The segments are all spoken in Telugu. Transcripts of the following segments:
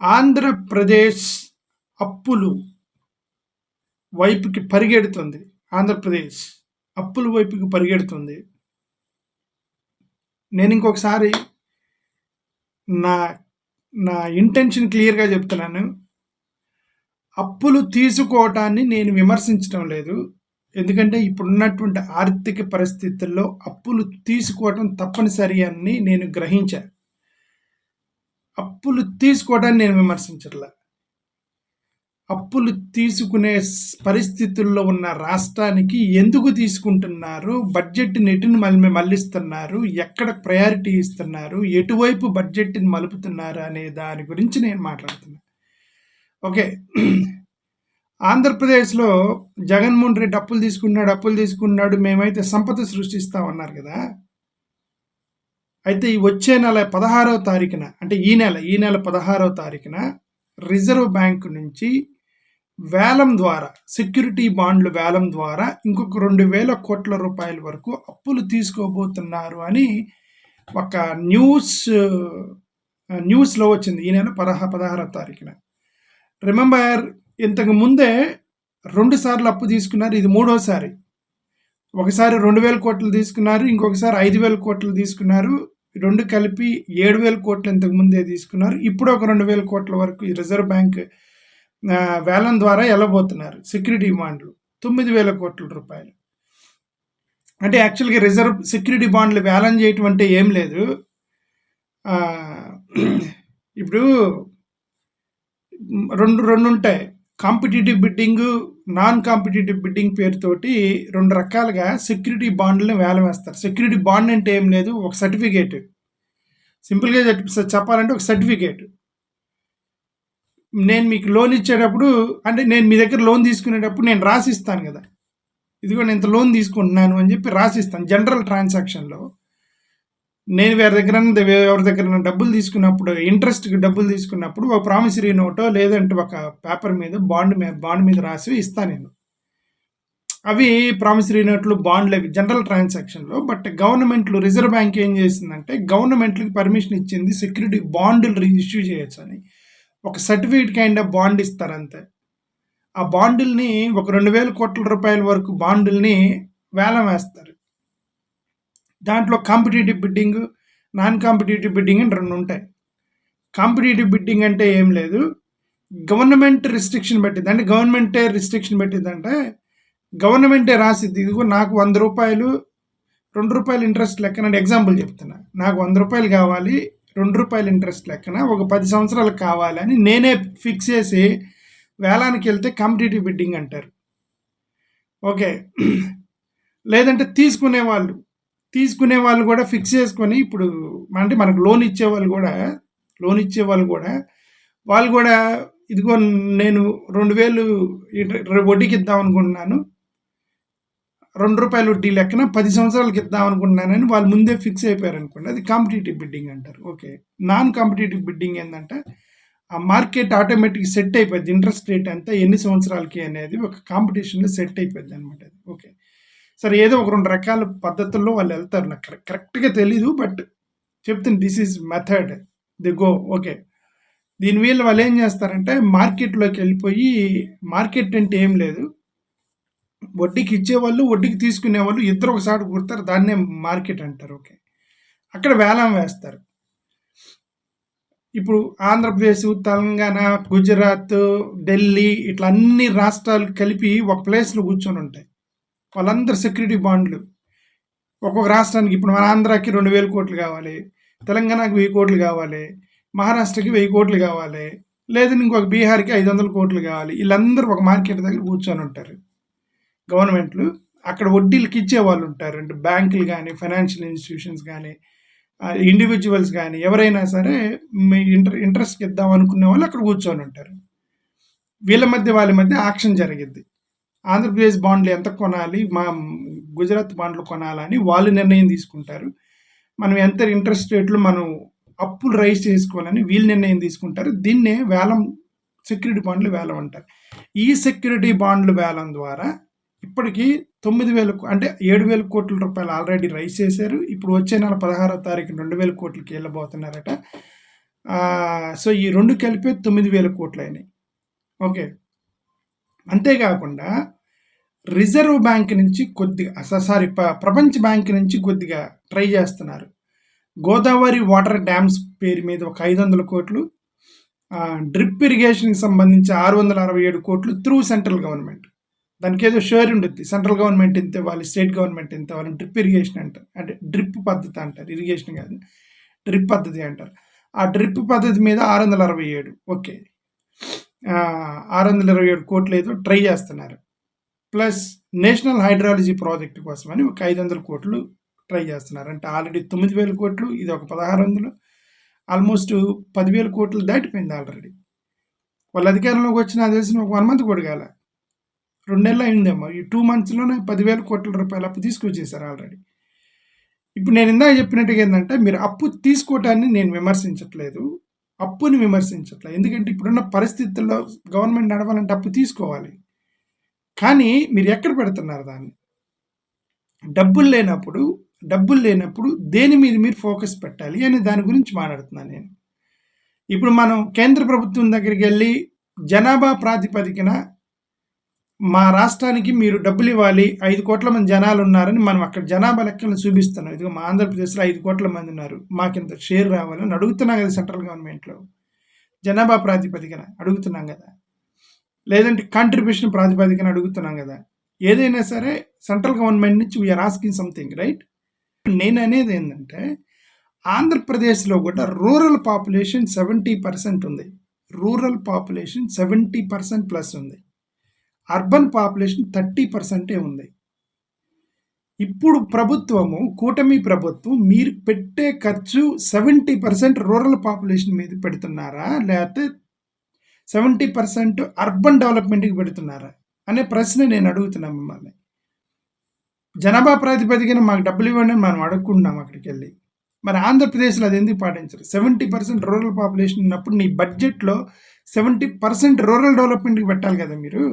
ఆంధ్రప్రదేశ్ అప్పులు వైపుకి పరిగెడుతుంది. ఆంధ్రప్రదేశ్ అప్పుల వైపుకి పరిగెడుతుంది. నేను ఇంకొకసారి నా నా ఇంటెన్షన్ క్లియర్గా చెప్తున్నాను. అప్పులు తీసుకోవటాన్ని నేను విమర్శించడం లేదు. ఎందుకంటే ఇప్పుడున్నటువంటి ఆర్థిక పరిస్థితుల్లో అప్పులు తీసుకోవటం తప్పనిసరి అని నేను గ్రహించాను. అప్పులు తీసుకోవడాన్ని నేను విమర్శించట్లా. అప్పులు తీసుకునే పరిస్థితుల్లో ఉన్న రాష్ట్రానికి ఎందుకు తీసుకుంటున్నారు? బడ్జెట్ ఎటుని మళ్ళీ మళ్ళిస్తున్నారు. ఎక్కడ ప్రయారిటీ ఇస్తున్నారు? ఎటువైపు బడ్జెట్ని మలుపుతున్నారు అనే దాని గురించి నేను మాట్లాడుతున్నాను ఓకే. ఆంధ్రప్రదేశ్లో జగన్మోహన్ రెడ్డి అప్పులు తీసుకున్నాడు అప్పులు తీసుకున్నాడు మేమైతే సంపద సృష్టిస్తామన్నారు కదా. అయితే ఈ వచ్చే నెల పదహారవ తారీఖున అంటే ఈ నెల ఈ నెల పదహారవ తారీఖున రిజర్వ్ బ్యాంక్ నుంచి వేలం ద్వారా సెక్యూరిటీ బాండ్లు వేలం ద్వారా ఇంకొక రెండు వేల కోట్ల రూపాయల వరకు అప్పులు తీసుకోబోతున్నారు అని ఒక న్యూస్ న్యూస్లో వచ్చింది ఈ నెల పదహా పదహారవ తారీఖున. రిమెంబర్ ఇంతకు ముందే రెండుసార్లు అప్పు తీసుకున్నారు ఇది మూడోసారి. ఒకసారి రెండు వేల కోట్లు తీసుకున్నారు ఇంకొకసారి ఐదు వేల కోట్లు తీసుకున్నారు. రెండు కలిపి ఏడు వేల కోట్లు ఇంతకు ముందే తీసుకున్నారు. ఇప్పుడు ఒక రెండు వేల కోట్ల వరకు ఈ రిజర్వ్ బ్యాంక్ వేలం ద్వారా వెళ్ళబోతున్నారు. సెక్యూరిటీ బాండ్లు తొమ్మిది వేల కోట్ల రూపాయలు. అంటే యాక్చువల్గా రిజర్వ్ సెక్యూరిటీ బాండ్లు వేలం చేయటం అంటే ఏం లేదు. ఇప్పుడు రెండు రెండు ఉంటాయి. Competitive bidding non competitive bidding పేరుతోటి రెండు రకాలుగా సెక్యూరిటీ బాండ్లను వేలం వేస్తారు సెక్యూరిటీ బాండ్ అంటే ఏం లేదు ఒక సర్టిఫికేట్ సింపుల్గా చెప్పాలంటే ఒక సర్టిఫికేట్ నేను మీకు లోన్ ఇచ్చేటప్పుడు అంటే నేను మీ దగ్గర లోన్ తీసుకునేటప్పుడు నేను రాసిస్తాను కదా. ఇదిగో నేను ఇంత లోన్ తీసుకుంటున్నాను అని చెప్పి రాసిస్తాను. జనరల్ ట్రాన్సాక్షన్లో నేను వేరే దగ్గర ఎవరి దగ్గర డబ్బులు తీసుకున్నప్పుడు ఇంట్రెస్ట్కి డబ్బులు తీసుకున్నప్పుడు ఒక ప్రామిసరీ నోటో లేదంటే ఒక పేపర్ మీద బాండ్ మీద బాండ్ మీద రాసి ఇస్తాను నేను. అవి ప్రామిసరీ నోట్లు బాండ్లు అవి జనరల్ ట్రాన్సాక్షన్లో బట్ గవర్నమెంట్లు రిజర్వ్ బ్యాంక్ ఏం చేసిందంటే గవర్నమెంట్కి పర్మిషన్ ఇచ్చింది సెక్యూరిటీ బాండ్లు ఇష్యూ చేయొచ్చు అని ఒక సర్టిఫికేట్ కైండ్ ఆఫ్ బాండ్ ఇస్తారు అంతే. ఆ బాండుల్ని ఒక రెండు వేల కోట్ల రూపాయల వరకు బాండుల్ని వేలం వేస్తారు. దాంట్లో competitive bidding non competitive bidding అని రెండు ఉంటాయి. కాంపిటేటివ్ బిడ్డింగ్ అంటే ఏం లేదు. గవర్నమెంట్ రిస్ట్రిక్షన్ పెట్టింది. అంటే గవర్నమెంటే రిస్ట్రిక్షన్ పెట్టిందంటే గవర్నమెంటే రాసిద్ది ఇదిగో నాకు వంద రూపాయలు రెండు రూపాయలు ఇంట్రెస్ట్ లెక్కన ఎగ్జాంపుల్ చెప్తున్నా. నాకు వంద రూపాయలు కావాలి రెండు రూపాయలు ఇంట్రెస్ట్ లెక్కన ఒక పది సంవత్సరాలు కావాలని నేనే ఫిక్స్ చేసి వేలానికి వెళ్తే కాంపిటేటివ్ బిడ్డింగ్ అంటారు. ఓకే. లేదంటే తీసుకునే వాళ్ళు తీసుకునే వాళ్ళు కూడా ఫిక్స్ చేసుకొని ఇప్పుడు అంటే మనకు లోన్ ఇచ్చే వాళ్ళు కూడా లోన్ ఇచ్చే వాళ్ళు కూడా వాళ్ళు కూడా ఇదిగో నేను రెండు వేలు వడ్డీకి ఇద్దాం అనుకుంటున్నాను. రెండు రూపాయల వడ్డీ లెక్కన పది సంవత్సరాలకి ఇద్దాం అనుకుంటున్నానని వాళ్ళు ముందే ఫిక్స్ అయిపోయారు అనుకోండి. అది కాంపిటేటివ్ బిడ్డింగ్ అంటారు. ఓకే నాన్ కాంపిటేటివ్ బిడ్డింగ్ ఏంటంటే ఆ మార్కెట్ ఆటోమేటిక్ సెట్ అయిపోద్ది. ఇంట్రెస్ట్ రేట్ అంతా ఎన్ని సంవత్సరాలకి అనేది ఒక కాంపిటీషన్లో సెట్ అయిపోద్ది అనమాట అది. ఓకే సరే ఏదో ఒక రెండు రకాల పద్ధతుల్లో వాళ్ళు వెళ్తారు. నాకు కరెక్ట్ కరెక్ట్గా తెలీదు బట్ చెప్తుంది this is method. The go okay. దీని వీళ్ళు వాళ్ళు ఏం చేస్తారంటే మార్కెట్లోకి వెళ్ళిపోయి మార్కెట్ అంటే ఏం లేదు. వడ్డీకి ఇచ్చేవాళ్ళు వడ్డీకి తీసుకునే వాళ్ళు ఇద్దరు ఒకసారి కుడతారు దాన్నే మార్కెట్ అంటారు ఓకే. అక్కడ వేలం వేస్తారు. ఇప్పుడు ఆంధ్రప్రదేశ్ తెలంగాణ గుజరాత్ ఢిల్లీ ఇట్లా అన్ని రాష్ట్రాలు కలిపి ఒక ప్లేస్లో కూర్చొని ఉంటాయి వాళ్ళందరూ సెక్యూరిటీ బాండ్లు. ఒక్కొక్క రాష్ట్రానికి ఇప్పుడు మన ఆంధ్రాకి రెండు వేల కోట్లు కావాలి తెలంగాణకి వెయ్యి కోట్లు కావాలి మహారాష్ట్రకి వెయ్యి కోట్లు కావాలి లేదని ఇంకొక బీహార్కి ఐదు వందల కోట్లు కావాలి. వీళ్ళందరూ ఒక మార్కెట్ దగ్గర కూర్చొని ఉంటారు. గవర్నమెంట్లు అక్కడ వడ్డీలకి ఇచ్చే వాళ్ళు ఉంటారు. అంటే బ్యాంకులు కానీ ఫైనాన్షియల్ ఇన్స్టిట్యూషన్స్ కానీ ఇండివిజువల్స్ కానీ ఎవరైనా సరే మీ ఇంటర్ ఇంట్రెస్ట్కి ఇద్దాం అనుకునే వాళ్ళు అక్కడ కూర్చొని ఉంటారు. వీళ్ళ మధ్య వాళ్ళ మధ్య ఆక్షన్ జరిగిద్ది. ఆంధ్రప్రదేశ్ బాండ్లు ఎంత కొనాలి మా గుజరాత్ బాండ్లు కొనాలని వాళ్ళు నిర్ణయం తీసుకుంటారు. మనం ఎంత ఇంట్రెస్ట్ రేట్లు మనం అప్పులు రైజ్ చేసుకోవాలని వీళ్ళు నిర్ణయం తీసుకుంటారు. దీన్నే వేలం సెక్యూరిటీ బాండ్లు వేలం అంటారు. ఈ సెక్యూరిటీ బాండ్లు వేలం ద్వారా ఇప్పటికీ తొమ్మిది వేల అంటే ఏడు వేల కోట్ల రూపాయలు ఆల్రెడీ రైజ్ చేశారు. ఇప్పుడు వచ్చే నెల పదహారో తారీఖు రెండు వేల కోట్లకి వెళ్ళబోతున్నారట సో ఈ రెండు కలిపి తొమ్మిది వేల కోట్లు అయినాయి. ఓకే. అంతేకాకుండా రిజర్వ్ బ్యాంక్ నుంచి కొద్దిగా సారీ ప- ప్రపంచ బ్యాంక్ నుంచి కొద్దిగా ట్రై చేస్తున్నారు. గోదావరి వాటర్ డ్యామ్స్ పేరు మీద ఒక ఐదు వందల కోట్లు డ్రిప్ ఇరిగేషన్కి సంబంధించి ఆరు వందల అరవై ఏడు కోట్లు త్రూ సెంట్రల్ గవర్నమెంట్. దానికి ఏదో షేర్ ఉంటుంది సెంట్రల్ గవర్నమెంట్ ఇంత ఇవ్వాలి స్టేట్ గవర్నమెంట్ ఇంత ఇవ్వాలి డ్రిప్ ఇరిగేషన్ అంటారు అంటే డ్రిప్ పద్ధతి అంటారు. ఇరిగేషన్ కాదు డ్రిప్ పద్ధతి అంటారు. ఆ డ్రిప్ పద్ధతి మీద ఆరు వందల అరవై ఏడు ఓకే. ఆరు వందల ఇరవై ఏడు కోట్లు ఏదో ట్రై చేస్తున్నారు. ప్లస్ నేషనల్ హైడ్రాలజీ ప్రాజెక్ట్ కోసమని ఒక ఐదు వందల కోట్లు ట్రై చేస్తున్నారు. అంటే ఆల్రెడీ తొమ్మిది వేల కోట్లు ఇది ఒక పదహారు వందలు. ఆల్మోస్ట్ పదివేల కోట్లు దాటిపోయింది ఆల్రెడీ. వాళ్ళ అధికారంలోకి వచ్చిన నాకు తెలిసిన ఒక వన్ మంత్ కూడా రెండు నెలలు అయిందేమో. ఈ టూ మంత్స్లోనే పదివేల కోట్ల రూపాయలు అప్పు తీసుకొచ్చేసారు ఆల్రెడీ. ఇప్పుడు నేను ఇందాక చెప్పినట్టుగా ఏంటంటే మీరు అప్పు తీసుకోవటాన్ని నేను విమర్శించట్లేదు. అప్పుని విమర్శించట్లేదు ఎందుకంటే ఇప్పుడున్న పరిస్థితుల్లో గవర్నమెంట్ నడవాలంటే అప్పు తీసుకోవాలి. కానీ మీరు ఎక్కడ పెడుతున్నారు దాన్ని? డబ్బులు లేనప్పుడు డబ్బులు లేనప్పుడు దేని మీద మీరు ఫోకస్ పెట్టాలి అనే దాని గురించి మాట్లాడుతున్నాను నేను. ఇప్పుడు మనం కేంద్ర ప్రభుత్వం దగ్గరికి వెళ్ళి జనాభా ప్రాతిపదికన మా రాష్ట్రానికి మీరు డబ్బులు ఇవ్వాలి ఐదు కోట్ల మంది జనాలు ఉన్నారని మనం అక్కడ జనాభా లెక్కలను చూపిస్తున్నాం. ఇదిగో మా ఆంధ్రప్రదేశ్లో ఐదు కోట్ల మంది ఉన్నారు. మాకింత షేర్ రావాలని అడుగుతున్నాం కదా సెంట్రల్ గవర్నమెంట్లో. జనాభా ప్రాతిపదికన అడుగుతున్నాం కదా. లేదంటే కాంట్రిబ్యూషన్ ప్రాతిపదికన అడుగుతున్నాం కదా. ఏదైనా సరే సెంట్రల్ గవర్నమెంట్ నుంచి we are asking something right నేను అనేది ఏంటంటే ఆంధ్రప్రదేశ్లో కూడా రూరల్ పాపులేషన్ సెవెంటీ పర్సెంట్ ఉంది. Rural population seventy percent plus ఉంది. అర్బన్ పాపులేషన్ థర్టీ పర్సెంటే ఉంది. ఇప్పుడు ప్రభుత్వము కూటమి ప్రభుత్వం మీరు పెట్టే ఖర్చు సెవెంటీ పర్సెంట్ రూరల్ పాపులేషన్ మీద పెడుతున్నారా? లేకపోతే సెవెంటీ పర్సెంట్ అర్బన్ డెవలప్మెంట్కి పెడుతున్నారా? అనే ప్రశ్న నేను అడుగుతున్నాను మిమ్మల్ని. జనాభా ప్రాతిపదికన మాకు డబ్బులు ఇవ్వండి మనం అడుగుకుంటున్నాం అక్కడికి వెళ్ళి మరి ఆంధ్రప్రదేశ్లో అది ఎందుకు పాటించరు? సెవెంటీ పర్సెంట్ రూరల్ పాపులేషన్ ఉన్నప్పుడు నీ బడ్జెట్లో సెవెంటీ పర్సెంట్ రూరల్ డెవలప్మెంట్కి పెట్టాలి కదా మీరు?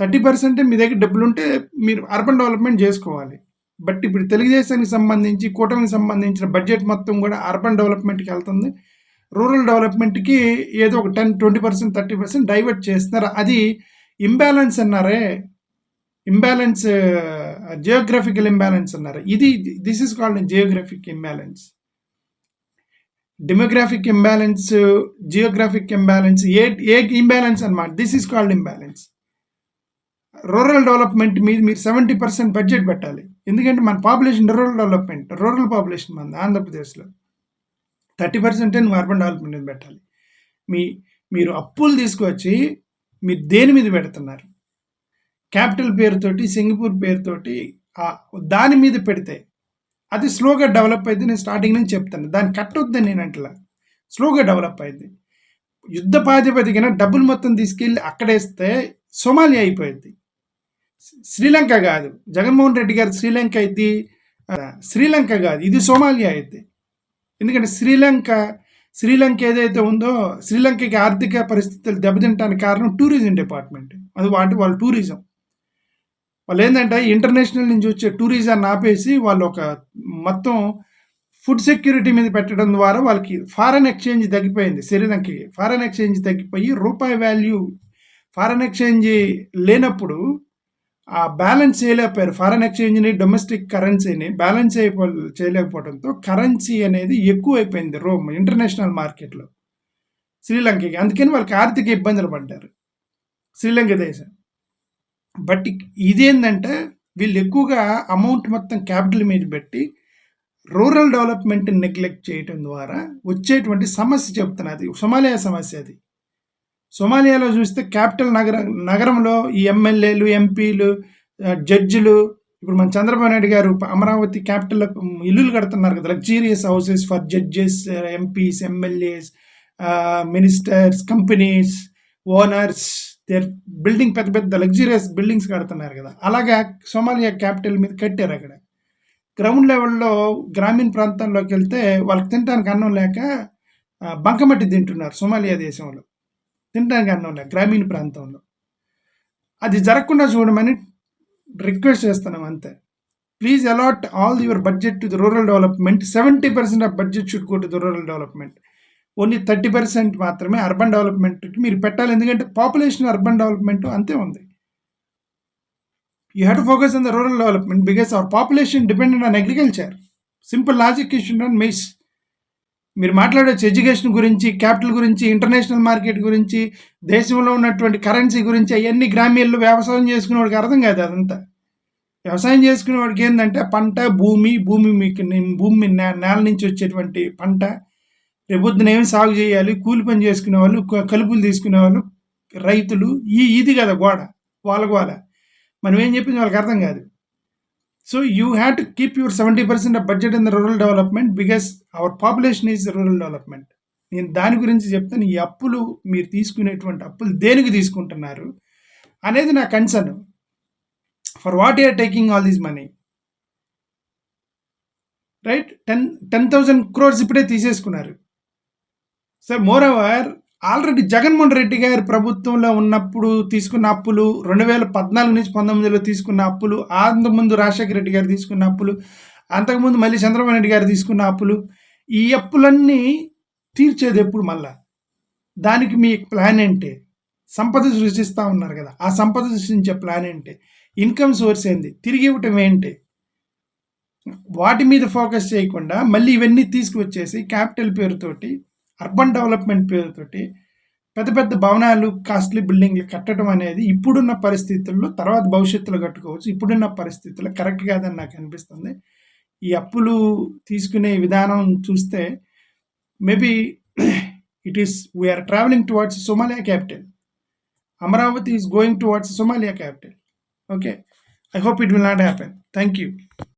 థర్టీ పర్సెంటే మీ దగ్గర డబ్బులు ఉంటే మీరు అర్బన్ డెవలప్మెంట్ చేసుకోవాలి. బట్ ఇప్పుడు తెలుగుదేశానికి సంబంధించి కూటమికి సంబంధించిన బడ్జెట్ మొత్తం కూడా అర్బన్ డెవలప్మెంట్కి వెళ్తుంది. రూరల్ డెవలప్మెంట్కి ఏదో ఒక ten twenty percent thirty percent divert చేస్తున్నారు. అది ఇంబ్యాలెన్స్ అన్నారే. ఇంబ్యాలెన్స్ జియోగ్రఫికల్ ఇంబ్యాలెన్స్ అన్నారు. ఇది this is called geographic imbalance. Demographic imbalance geographic imbalance uh uh imbalance అనమాట this is called imbalance. Rural development మీద మీరు సెవెంటీ పర్సెంట్ బడ్జెట్ పెట్టాలి. ఎందుకంటే మన population rural development rural population మన ఆంధ్రప్రదేశ్లో. థర్టీ పర్సెంటే నువ్వు అర్బన్ డెవలప్మెంట్ మీద పెట్టాలి. మీ మీరు అప్పులు తీసుకొచ్చి మీరు దేని మీద పెడుతున్నారు? క్యాపిటల్ పేరుతోటి సింగపూర్ పేరుతోటి దాని మీద పెడితే అది స్లోగా డెవలప్ అయితే నేను స్టార్టింగ్ నుంచి చెప్తాను. దాన్ని కట్టొద్దని నేను అంటలా. స్లోగా డెవలప్ అయింది యుద్ధ ప్రాతిపదికన డబ్బులు మొత్తం తీసుకెళ్ళి అక్కడేస్తే సోమాలి అయిపోయింది శ్రీలంక కాదు. జగన్మోహన్ రెడ్డి గారు శ్రీలంక అయితే శ్రీలంక కాదు. ఇది సోమాలియా అయితే. ఎందుకంటే శ్రీలంక శ్రీలంక ఏదైతే ఉందో శ్రీలంకకి ఆర్థిక పరిస్థితులు దెబ్బతింటానికి కారణం టూరిజం డిపార్ట్మెంట్. అది వాటి వాళ్ళ టూరిజం. వాళ్ళు ఏంటంటే ఇంటర్నేషనల్ నుంచి వచ్చే టూరిజాన్ని ఆపేసి వాళ్ళు ఒక మొత్తం ఫుడ్ సెక్యూరిటీ మీద పెట్టడం ద్వారా వాళ్ళకి ఫారెన్ ఎక్స్చేంజ్ తగ్గిపోయింది శ్రీలంకకి. ఫారెన్ ఎక్స్చేంజ్ తగ్గిపోయి రూపాయి వాల్యూ ఫారెన్ ఎక్స్చేంజ్ లేనప్పుడు ఆ బ్యాలెన్స్ చేయలేకపోయారు. ఫారెన్ ఎక్స్చేంజ్ని డొమెస్టిక్ కరెన్సీని బ్యాలెన్స్ అయిపో చేయలేకపోవడంతో కరెన్సీ అనేది ఎక్కువైపోయింది రోమ్ ఇంటర్నేషనల్ మార్కెట్లో శ్రీలంకకి. అందుకని వాళ్ళకి ఆర్థిక ఇబ్బందులు పడ్డారు. శ్రీలంక దేశం. బట్ ఇదేంటంటే వీళ్ళు ఎక్కువగా అమౌంట్ మొత్తం క్యాపిటల్ మీద పెట్టి రూరల్ డెవలప్మెంట్ని నెగ్లెక్ట్ చేయటం ద్వారా వచ్చేటువంటి సమస్య చెప్తున్నది సోమాలియా సమస్య అది. సోమాలియాలో చూస్తే క్యాపిటల్ నగర నగరంలో ఈ ఎమ్మెల్యేలు ఎంపీలు జడ్జిలు ఇప్పుడు మన చంద్రబాబు నాయుడు గారు అమరావతి క్యాపిటల్ ఇల్లులు కడుతున్నారు కదా luxurious houses for judges MPs MLAs ministers companies owners their building పెద్ద పెద్ద లగ్జీరియస్ బిల్డింగ్స్ కడుతున్నారు కదా. అలాగా సోమాలియా క్యాపిటల్ మీద కట్టారు అక్కడ. గ్రౌండ్ లెవెల్లో గ్రామీణ ప్రాంతాల్లోకి వెళ్తే వాళ్ళకి తినడానికి అన్నం లేక బంకమట్టి తింటున్నారు సోమాలియా దేశంలో. తినడానికి అన్నం లేదు గ్రామీణ ప్రాంతంలో. అది జరగకుండా చూడమని రిక్వెస్ట్ చేస్తున్నాం అంతే. Please allot all your budget to the rural development seventy percent of budget should go to the rural development only thirty percent మాత్రమే అర్బన్ డెవలప్మెంట్కి మీరు పెట్టాలి. ఎందుకంటే పాపులేషన్ అర్బన్ డెవలప్మెంట్ అంతే ఉంది. You have to focus on the rural development because our population dependent on agriculture simple logic issue on maize మీరు మాట్లాడవచ్చు ఎడ్యుకేషన్ గురించి క్యాపిటల్ గురించి ఇంటర్నేషనల్ మార్కెట్ గురించి దేశంలో ఉన్నటువంటి కరెన్సీ గురించి అవన్నీ గ్రామీణలో వ్యవసాయం చేసుకునే వాడికి అర్థం కాదు అదంతా. వ్యవసాయం చేసుకునే వాడికి ఏంటంటే పంట భూమి భూమి మీకు భూమి నే- నేల నుంచి వచ్చేటువంటి పంట. రేపొద్దున ఏమి సాగు చేయాలి? కూలి పని చేసుకునే వాళ్ళు కలుపులు తీసుకునే వాళ్ళు రైతులు ఈ ఇది కదా గోడ వాళ్ళ. గోడ మనం ఏం చెప్పింది వాళ్ళకి అర్థం కాదు. So you have to keep your seventy percent of budget in the rural development because our population is rural development నేను దాని గురించి చెప్తాను. ఈ అప్పులు మీరు తీసుకునేటువంటి అప్పులు దేనికి తీసుకుంటున్నారు అనేది నా concern for what you are taking all these money right ten ten thousand crores ఇప్పుడే తీసేసుకున్నారు. Sir more over already Jaganmohan Reddy గారి ప్రభుత్వంలో ఉన్నప్పుడు తీసుకున్న అప్పులు రెండు వేల పద్నాలుగు నుంచి పంతొమ్మిదిలో తీసుకున్న అప్పులు అంతకుముందు రాజశేఖర రెడ్డి గారు తీసుకున్న అప్పులు అంతకుముందు మళ్ళీ చంద్రబాబు నాయుడు గారు తీసుకున్న అప్పులు ఈ అప్పులన్నీ తీర్చేది ఎప్పుడు మళ్ళా? దానికి మీ ప్లాన్ ఏంటి? సంపద సృష్టిస్తూ ఉన్నారు కదా ఆ సంపద సృష్టించే ప్లాన్ ఏంటి? ఇన్కమ్ సోర్స్ ఏంది? తిరిగి ఇవ్వటం ఏంటి? వాటి మీద ఫోకస్ చేయకుండా మళ్ళీ ఇవన్నీ తీసుకువచ్చేసి క్యాపిటల్ పేరుతోటి అర్బన్ డెవలప్మెంట్ పేరుతోటి పెద్ద పెద్ద భవనాలు కాస్ట్లీ బిల్డింగ్లు కట్టడం అనేది ఇప్పుడున్న పరిస్థితుల్లో తర్వాత భవిష్యత్తులో కట్టుకోవచ్చు. ఇప్పుడున్న పరిస్థితుల్లో కరెక్ట్ కాదని నాకు అనిపిస్తుంది. ఈ అప్పులు తీసుకునే విధానం చూస్తే maybe it is we are travelling towards Somalia capital Amaravati is going towards Somalia capital okay I hope it will not happen thank you